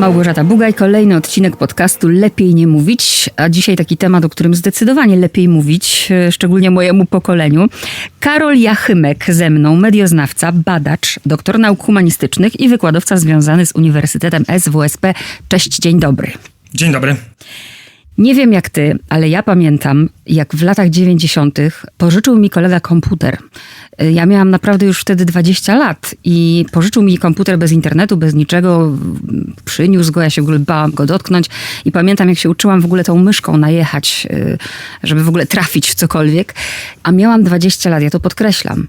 Małgorzata Bugaj, kolejny odcinek podcastu Lepiej nie mówić, a dzisiaj taki temat, o którym zdecydowanie lepiej mówić, e, szczególnie mojemu pokoleniu. Karol Jachymek ze mną, medioznawca, badacz, doktor nauk humanistycznych i wykładowca związany z Uniwersytetem SWSP. Cześć, dzień dobry. Dzień dobry. Nie wiem jak ty, ale ja pamiętam, jak w latach 90. pożyczył mi kolega komputer. Ja miałam naprawdę już wtedy 20 lat i pożyczył mi komputer bez internetu, bez niczego. Przyniósł go, ja się w ogóle bałam go dotknąć i pamiętam, jak się uczyłam w ogóle tą myszką najechać, y, żeby w ogóle trafić w cokolwiek. A miałam 20 lat, ja to podkreślam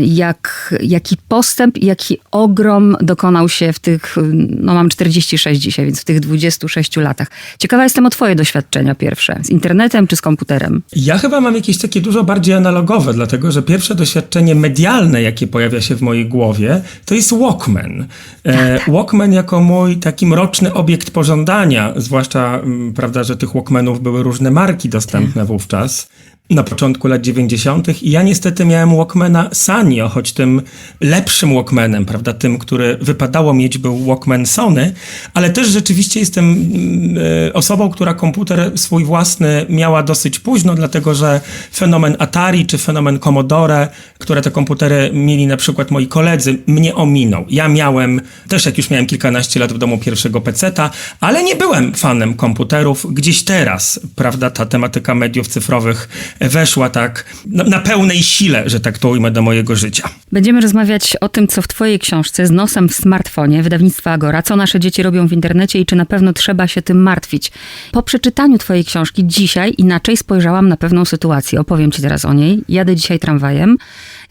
jak, jaki postęp i jaki ogrom dokonał się w tych, no mam 46 dzisiaj, więc w tych 26 latach. Ciekawa jestem o twoje doświadczenia pierwsze, z internetem czy z komputerem? Ja chyba mam jakieś takie dużo bardziej analogowe, dlatego że pierwsze doświadczenie medialne, jakie pojawia się w mojej głowie, to jest Walkman. E, Walkman jako mój taki mroczny obiekt pożądania, zwłaszcza, m, prawda, że tych Walkmanów były różne marki dostępne wówczas na początku lat 90. i ja niestety miałem Walkmana Sanyo, choć tym lepszym Walkmanem, prawda, tym, który wypadało mieć był Walkman Sony, ale też rzeczywiście jestem mm, e, osobą, która komputer swój własny miała dosyć późno, dlatego że fenomen Atari czy fenomen Commodore, które te komputery mieli na przykład moi koledzy, mnie ominął. Ja miałem, też jak już miałem kilkanaście lat w domu pierwszego peceta, ale nie byłem fanem komputerów. Gdzieś teraz, prawda, ta tematyka mediów cyfrowych weszła tak na, na, pełnej sile, że tak to ujmę, do mojego życia. Będziemy rozmawiać o tym, co w twojej książce z nosem w smartfonie wydawnictwa Agora, co nasze dzieci robią w internecie i czy na pewno trzeba się tym martwić. Po przeczytaniu twojej książki dzisiaj inaczej spojrzałam na pewną sytuację. Opowiem ci teraz o niej. Jadę dzisiaj tramwajem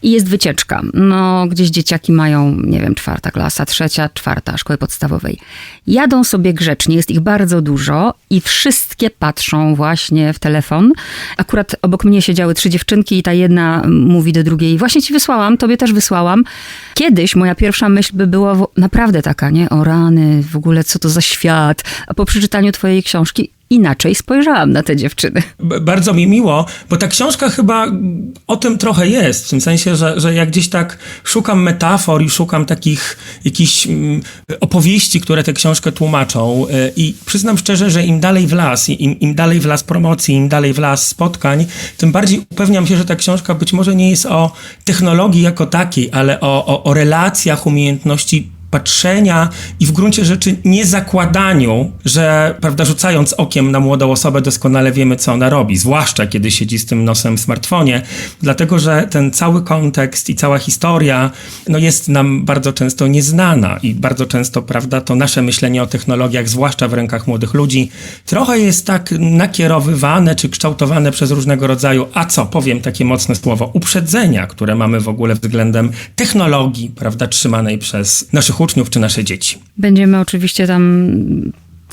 i jest wycieczka. No, gdzieś dzieciaki mają, nie wiem, czwarta klasa, trzecia, czwarta szkoły podstawowej. Jadą sobie grzecznie, jest ich bardzo dużo i wszystkie patrzą właśnie w telefon. Akurat obok mnie siedziały trzy dziewczynki i ta jedna mówi do drugiej, właśnie ci wysłałam, tobie też wysłałam. Kiedyś moja pierwsza myśl by była naprawdę taka, nie? O rany, w ogóle co to za świat. A po przeczytaniu twojej książki inaczej spojrzałam na te dziewczyny. Bardzo mi miło, bo ta książka chyba o tym trochę jest, w tym sensie, że, że jak gdzieś tak szukam metafor i szukam takich jakichś mm, opowieści, które tę książkę tłumaczą y, i przyznam szczerze, że im dalej w las, im, im dalej w las promocji, im dalej w las spotkań, tym bardziej upewniam się, że ta książka być może nie jest o technologii jako takiej, ale o, o, o relacjach, umiejętności patrzenia i w gruncie rzeczy nie zakładaniu, że prawda, rzucając okiem na młodą osobę doskonale wiemy, co ona robi, zwłaszcza kiedy siedzi z tym nosem w smartfonie, dlatego że ten cały kontekst i cała historia no, jest nam bardzo często nieznana i bardzo często, prawda, to nasze myślenie o technologiach, zwłaszcza w rękach młodych ludzi, trochę jest tak nakierowywane czy kształtowane przez różnego rodzaju, a co, powiem takie mocne słowo, uprzedzenia, które mamy w ogóle względem technologii, prawda, trzymanej przez naszych uczniów czy nasze dzieci. Będziemy oczywiście tam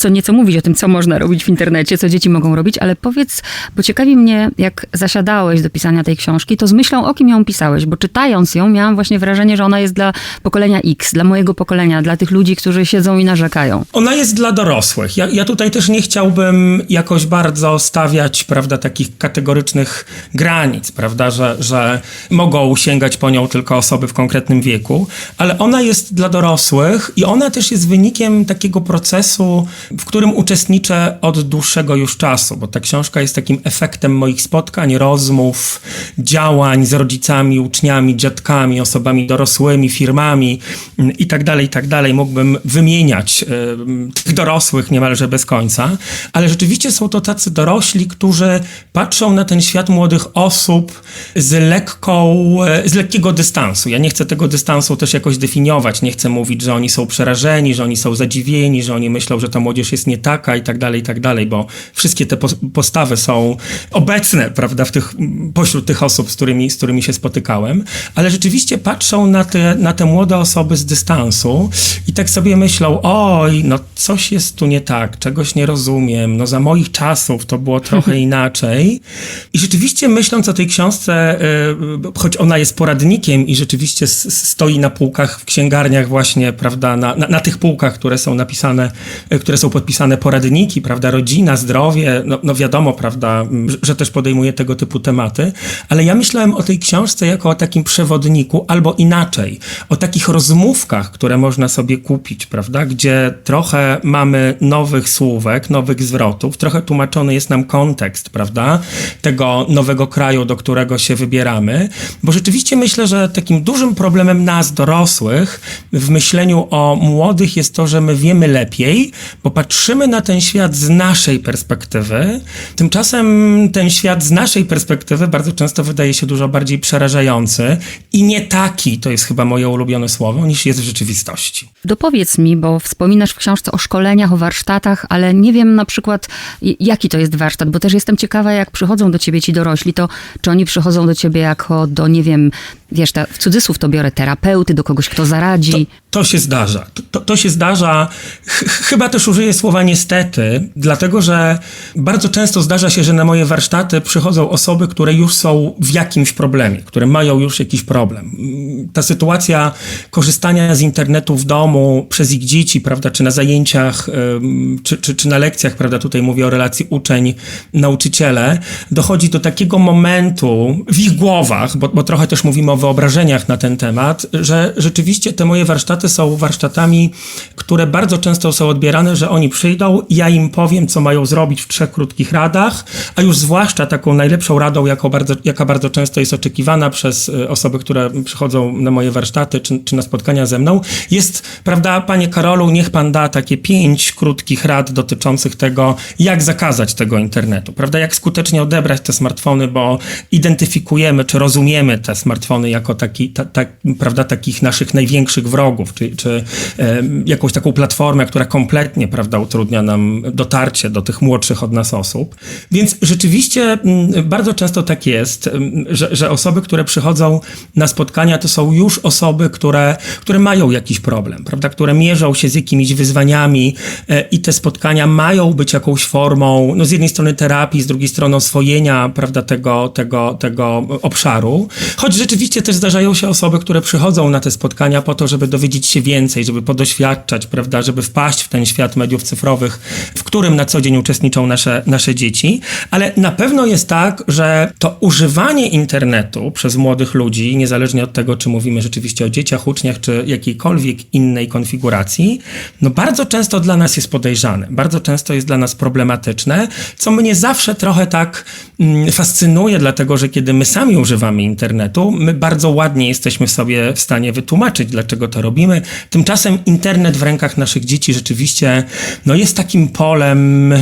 co nieco mówić o tym, co można robić w internecie, co dzieci mogą robić, ale powiedz, bo ciekawi mnie, jak zasiadałeś do pisania tej książki, to z myślą o kim ją pisałeś, bo czytając ją miałam właśnie wrażenie, że ona jest dla pokolenia X, dla mojego pokolenia, dla tych ludzi, którzy siedzą i narzekają. Ona jest dla dorosłych. Ja, ja tutaj też nie chciałbym jakoś bardzo stawiać, prawda, takich kategorycznych granic, prawda, że, że mogą sięgać po nią tylko osoby w konkretnym wieku, ale ona jest dla dorosłych i ona też jest wynikiem takiego procesu w którym uczestniczę od dłuższego już czasu, bo ta książka jest takim efektem moich spotkań, rozmów, działań z rodzicami, uczniami, dziadkami, osobami dorosłymi, firmami itd., tak itd. Tak Mógłbym wymieniać y, tych dorosłych niemalże bez końca, ale rzeczywiście są to tacy dorośli, którzy patrzą na ten świat młodych osób z lekką, y, z lekkiego dystansu. Ja nie chcę tego dystansu też jakoś definiować, nie chcę mówić, że oni są przerażeni, że oni są zadziwieni, że oni myślą, że to młodzież młodzież jest nie taka i tak dalej, i tak dalej, bo wszystkie te postawy są obecne, prawda, w tych, pośród tych osób, z którymi, z którymi się spotykałem, ale rzeczywiście patrzą na te, na te młode osoby z dystansu i tak sobie myślą, oj, no coś jest tu nie tak, czegoś nie rozumiem, no za moich czasów to było trochę inaczej. I rzeczywiście myśląc o tej książce, y, choć ona jest poradnikiem i rzeczywiście stoi na półkach w księgarniach właśnie, prawda, na, na, na tych półkach, które są napisane, y, które są podpisane poradniki, prawda, rodzina, zdrowie, no, no wiadomo, prawda, że, też podejmuje tego typu tematy, ale ja myślałem o tej książce jako o takim przewodniku, albo inaczej, o takich rozmówkach, które można sobie kupić, prawda, gdzie trochę mamy nowych słówek, nowych zwrotów, trochę tłumaczony jest nam kontekst, prawda, tego nowego kraju, do którego się wybieramy, bo rzeczywiście myślę, że takim dużym problemem nas, dorosłych, w myśleniu o młodych jest to, że my wiemy lepiej, bo patrzymy na ten świat z naszej perspektywy. Tymczasem ten świat z naszej perspektywy bardzo często wydaje się dużo bardziej przerażający i nie taki, to jest chyba moje ulubione słowo, niż jest w rzeczywistości. Dopowiedz mi, bo wspominasz w książce o szkoleniach, o warsztatach, ale nie wiem na przykład, jaki to jest warsztat, bo też jestem ciekawa, jak przychodzą do ciebie ci dorośli, to czy oni przychodzą do ciebie jako do, nie wiem, wiesz, ta, w cudzysłów to biorę terapeuty, do kogoś, kto zaradzi. To się zdarza. To, to się zdarza. Ch chyba też użyję słowa niestety, dlatego że bardzo często zdarza się, że na moje warsztaty przychodzą osoby, które już są w jakimś problemie, które mają już jakiś problem. Ta sytuacja korzystania z internetu w domu przez ich dzieci, prawda, czy na zajęciach, czy, czy, czy na lekcjach, prawda, tutaj mówię o relacji uczeń-nauczyciele, dochodzi do takiego momentu w ich głowach, bo, bo trochę też mówimy o wyobrażeniach na ten temat, że rzeczywiście te moje warsztaty są warsztatami, które bardzo często są odbierane, że oni przyjdą, ja im powiem, co mają zrobić w trzech krótkich radach, a już zwłaszcza taką najlepszą radą, jaką bardzo, jaka bardzo często jest oczekiwana przez y, osoby, które przychodzą na moje warsztaty czy, czy na spotkania ze mną, jest, prawda, panie Karolu, niech pan da takie pięć krótkich rad dotyczących tego, jak zakazać tego internetu, prawda, jak skutecznie odebrać te smartfony, bo identyfikujemy, czy rozumiemy te smartfony jako taki, ta, ta, prawda, takich naszych największych wrogów, czy, czy e, jakąś taką platformę, która kompletnie, prawda, utrudnia nam dotarcie do tych młodszych od nas osób. Więc rzeczywiście m, bardzo często tak jest, m, że, że osoby, które przychodzą na spotkania, to są już osoby, które, które mają jakiś problem, prawda, które mierzą się z jakimiś wyzwaniami e, i te spotkania mają być jakąś formą, no z jednej strony terapii, z drugiej strony oswojenia, prawda, tego, tego, tego obszaru. Choć rzeczywiście też zdarzają się osoby, które przychodzą na te spotkania po to, żeby dowiedzieć się więcej, żeby podoświadczać, prawda, żeby wpaść w ten świat mediów cyfrowych, w którym na co dzień uczestniczą nasze, nasze dzieci. Ale na pewno jest tak, że to używanie internetu przez młodych ludzi, niezależnie od tego, czy mówimy rzeczywiście o dzieciach, uczniach, czy jakiejkolwiek innej konfiguracji, no bardzo często dla nas jest podejrzane, bardzo często jest dla nas problematyczne, co mnie zawsze trochę tak mm, fascynuje, dlatego że kiedy my sami używamy internetu, my bardzo ładnie jesteśmy sobie w stanie wytłumaczyć, dlaczego to robimy. Tymczasem internet w rękach naszych dzieci rzeczywiście no, jest takim polem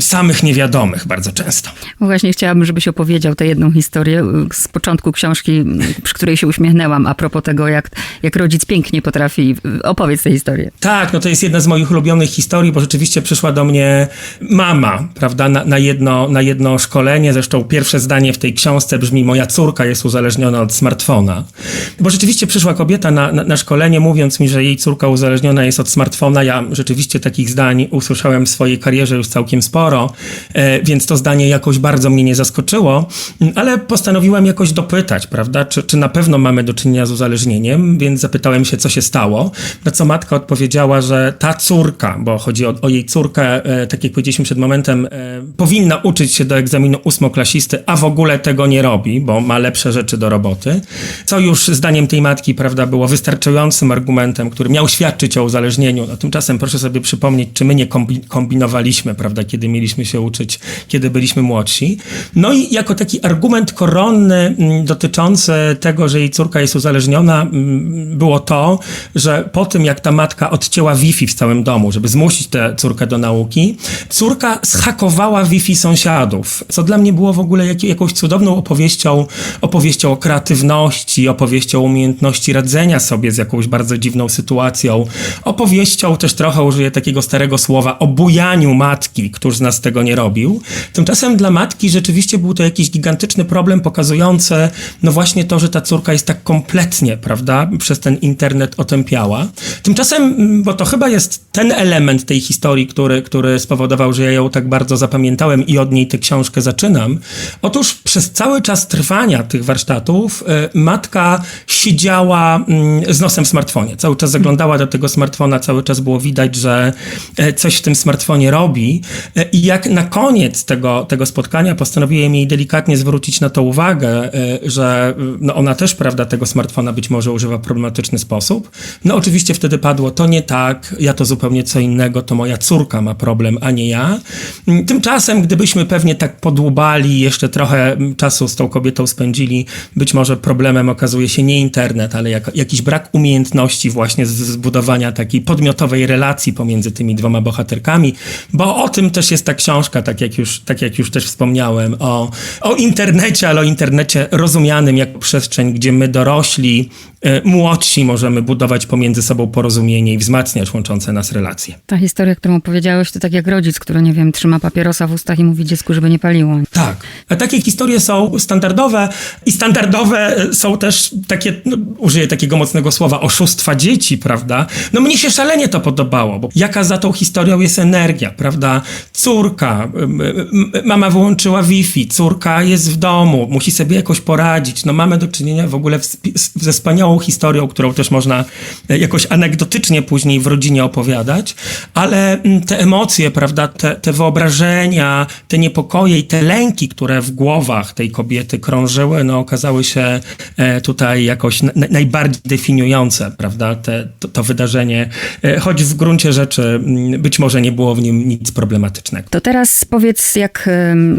samych niewiadomych bardzo często. No Właśnie chciałabym, żebyś opowiedział tę jedną historię z początku książki, przy której się uśmiechnęłam, a propos tego, jak, jak rodzic pięknie potrafi. Opowiedz tę historię. Tak, no to jest jedna z moich ulubionych historii, bo rzeczywiście przyszła do mnie mama, prawda, na, na, jedno, na jedno szkolenie. Zresztą pierwsze zdanie w tej książce brzmi: Moja córka jest uzależniona od smartfona. Bo rzeczywiście przyszła kobieta na, na, na szkolenie, mówiąc mi, że jej córka uzależniona jest od smartfona. Ja rzeczywiście takich zdań usłyszałem w swojej karierze już całkiem sporo, e, więc to zdanie jakoś bardzo mnie nie zaskoczyło, ale postanowiłem jakoś dopytać, prawda, czy, czy na pewno mamy do czynienia z uzależnieniem, więc zapytałem się, co się stało. Na co matka odpowiedziała, że ta córka, bo chodzi o, o jej córkę, e, tak jak powiedzieliśmy przed momentem, e, powinna uczyć się do egzaminu ósmoklasisty, a w ogóle tego nie robi, bo ma lepsze rzeczy do roboty. Co już zdaniem tej matki, prawda, było wystarczającym argumentem, który miał świadczyć o uzależnieniu. No, tymczasem proszę sobie przypomnieć, czy my nie kombi- kombinowaliśmy, prawda, kiedy mieliśmy się uczyć, kiedy byliśmy młodsi. No i jako taki argument koronny mm, dotyczący tego, że jej córka jest uzależniona, mm, było to, że po tym, jak ta matka odcięła Wi-Fi w całym domu, żeby zmusić tę córkę do nauki, córka zhakowała Wi-Fi sąsiadów, co dla mnie było w ogóle jak, jakąś cudowną opowieścią, opowieścią o kreatywności, opowieścią umiejętności radzenia sobie z jakąś bardzo dziwną sytuacją, opowieścią też trochę użyję takiego starego słowa o bujaniu matki, któż z nas tego nie robił. Tymczasem dla matki rzeczywiście był to jakiś gigantyczny problem pokazujący, no właśnie to, że ta córka jest tak kompletnie, prawda, przez ten internet otępiała. Tymczasem, mm, bo to chyba jest ten element tej historii, który, który spowodował, że ja ją tak bardzo zapamiętałem i od niej tę książkę zaczynam. Otóż przez cały czas trwania tych warsztatów e, matka siedziała mm, z nosem w smartfonie. Cały czas zaglądała do tego smartfona, cały czas było widać, że e, coś w tym smartfonie robi. E, I jak na koniec tego, tego spotkania postanowiłem jej delikatnie zwrócić na to uwagę, e, że no ona też, prawda, tego smartfona być może używa w problematyczny sposób. No oczywiście wtedy padło, to nie tak, ja to zupełnie co innego, to moja córka ma problem, a nie ja. Mm, Tymczasem, gdybyśmy pewnie tak podłubali, jeszcze trochę mm, czasu z tą kobietą spędzili, być może problemem okazuje się nie internet, ale jak, jakiś brak umiejętności właśnie zbudowania takiej podmiotowej relacji pomiędzy tymi dwoma bohaterkami, bo o tym też jest ta książka, tak jak już, tak jak już też wspomniałem, o, o internecie, ale o internecie rozumianym jako przestrzeń, gdzie my dorośli, młodsi możemy budować pomiędzy sobą porozumienie i wzmacniać łączące nas relacje. Ta historia, którą opowiedziałeś, to tak jak rodzic, który, nie wiem, trzyma papierosa w ustach i mówi dziecku, żeby nie paliło. Tak. A takie historie są standardowe i standardowe e, są też takie, no, użyję takiego mocnego słowa, oszustwa dzieci, prawda? No mnie się szalenie to podobało, bo jaka za tą historią jest energia, prawda? Córka, mama wyłączyła Wi-Fi, córka jest w domu, musi sobie jakoś poradzić. No mamy do czynienia w ogóle ze wspaniałą historią, którą też można e, jakoś anegdotycznie później w rodzinie opowiadać, ale mm, te emocje, prawda, te, te wyobrażenia, te niepokoje i te lęki, które w głowach tej kobiety krążyły, no okazały się e, tutaj jakoś na, na- najbardziej definiujące, prawda, te, to, to wydarzenie, e, choć w gruncie rzeczy mm, być może nie było w nim nic problematycznego. To teraz powiedz, jak,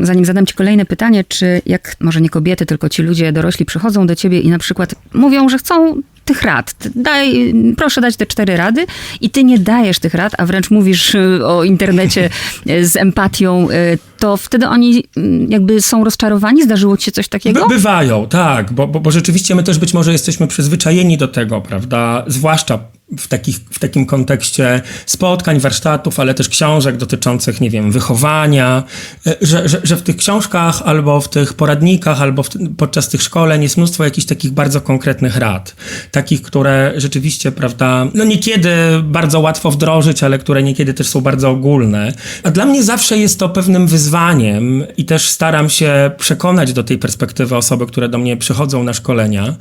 zanim zadam ci kolejne pytanie, czy jak może nie kobiety, tylko ci ludzie dorośli przychodzą do ciebie i na przykład mówią, że chcą tych rad. Daj, proszę dać te cztery rady i ty nie dajesz tych rad, a wręcz mówisz y, o internecie y, z empatią, y, to wtedy oni mm, jakby są rozczarowani? Zdarzyło ci się coś takiego? By, bywają, tak, bo, bo, bo rzeczywiście my też być może jesteśmy przyzwyczajeni do tego, prawda? Zwłaszcza w, takich, w takim kontekście spotkań, warsztatów, ale też książek dotyczących, nie wiem, wychowania, e, że, że, że w tych książkach albo w tych poradnikach, albo w, podczas tych szkoleń jest mnóstwo jakichś takich bardzo konkretnych rad. Takich, które rzeczywiście, prawda, no niekiedy bardzo łatwo wdrożyć, ale które niekiedy też są bardzo ogólne. A dla mnie zawsze jest to pewnym wyzwaniem i też staram się przekonać do tej perspektywy osoby, które do mnie przychodzą na szkolenia.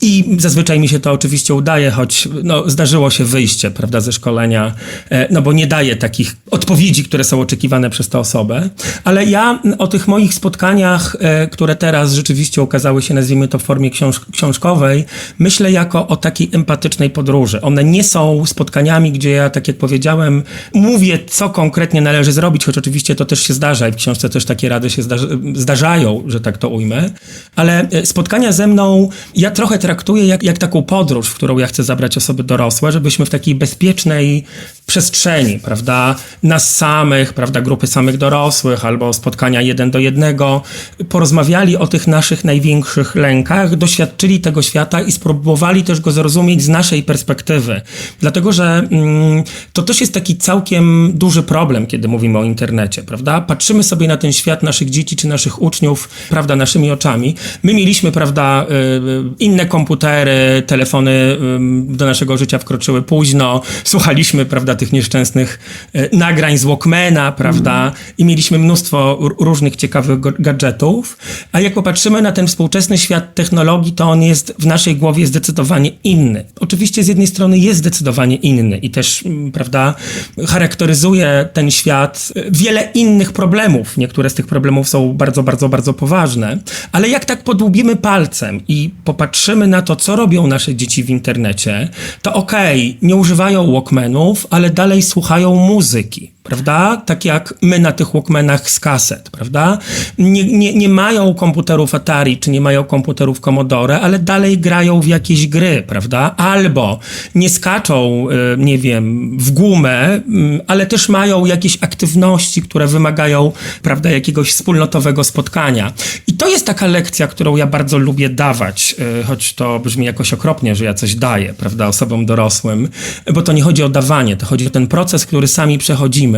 I zazwyczaj mi się to oczywiście udaje, choć no, zdarzyło się wyjście, prawda, ze szkolenia, e, no bo nie daje takich odpowiedzi, które są oczekiwane przez tę osobę. Ale ja o tych moich spotkaniach, e, które teraz rzeczywiście ukazały się, nazwijmy to w formie książ książkowej, myślę jako o takiej empatycznej podróży. One nie są spotkaniami, gdzie ja, tak jak powiedziałem, mówię, co konkretnie należy zrobić, choć oczywiście to też się zdarza i w książce też takie rady się zdarza zdarzają, że tak to ujmę. Ale e, spotkania ze mną ja trochę traktuję jak, jak taką podróż, w którą ja chcę zabrać osoby dorosłe, żebyśmy w takiej bezpiecznej przestrzeni, prawda, nas samych, prawda, grupy samych dorosłych albo spotkania jeden do jednego, porozmawiali o tych naszych największych lękach, doświadczyli tego świata i spróbowali też go zrozumieć z naszej perspektywy. Dlatego, że mm, to też jest taki całkiem duży problem, kiedy mówimy o internecie, prawda? Patrzymy sobie na ten świat naszych dzieci czy naszych uczniów, prawda, naszymi oczami. My mieliśmy, prawda, y, inne komputery, telefony do naszego życia wkroczyły późno, słuchaliśmy, prawda, tych nieszczęsnych y, nagrań z Walkmana, prawda, i mieliśmy mnóstwo różnych ciekawych gadżetów, a jak popatrzymy na ten współczesny świat technologii, to on jest w naszej głowie zdecydowanie inny. Oczywiście z jednej strony jest zdecydowanie inny i też, mm, prawda, charakteryzuje ten świat y, wiele innych problemów. Niektóre z tych problemów są bardzo, bardzo, bardzo poważne, ale jak tak podłubimy palcem i popatrzymy na to, co robią nasze dzieci w internecie, to okej, nie używają Walkmanów, ale dalej słuchają muzyki prawda? Tak jak my na tych Walkmanach z kaset, prawda? Nie, nie, nie mają komputerów Atari, czy nie mają komputerów Commodore, ale dalej grają w jakieś gry, prawda? Albo nie skaczą, y, nie wiem, w gumę, mm, ale też mają jakieś aktywności, które wymagają, prawda, jakiegoś wspólnotowego spotkania. I to jest taka lekcja, którą ja bardzo lubię dawać, y, choć to brzmi jakoś okropnie, że ja coś daję, prawda, osobom dorosłym, bo to nie chodzi o dawanie, to chodzi o ten proces, który sami przechodzimy,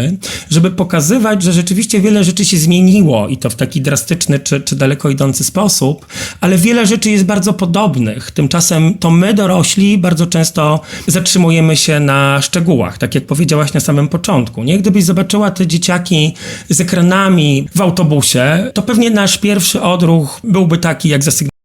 żeby pokazywać, że rzeczywiście wiele rzeczy się zmieniło i to w taki drastyczny czy, czy daleko idący sposób, ale wiele rzeczy jest bardzo podobnych. Tymczasem to my, dorośli, bardzo często zatrzymujemy się na szczegółach, tak jak powiedziałaś na samym początku. Nie? Gdybyś zobaczyła te dzieciaki z ekranami w autobusie, to pewnie nasz pierwszy odruch byłby taki, jak zasygnalizować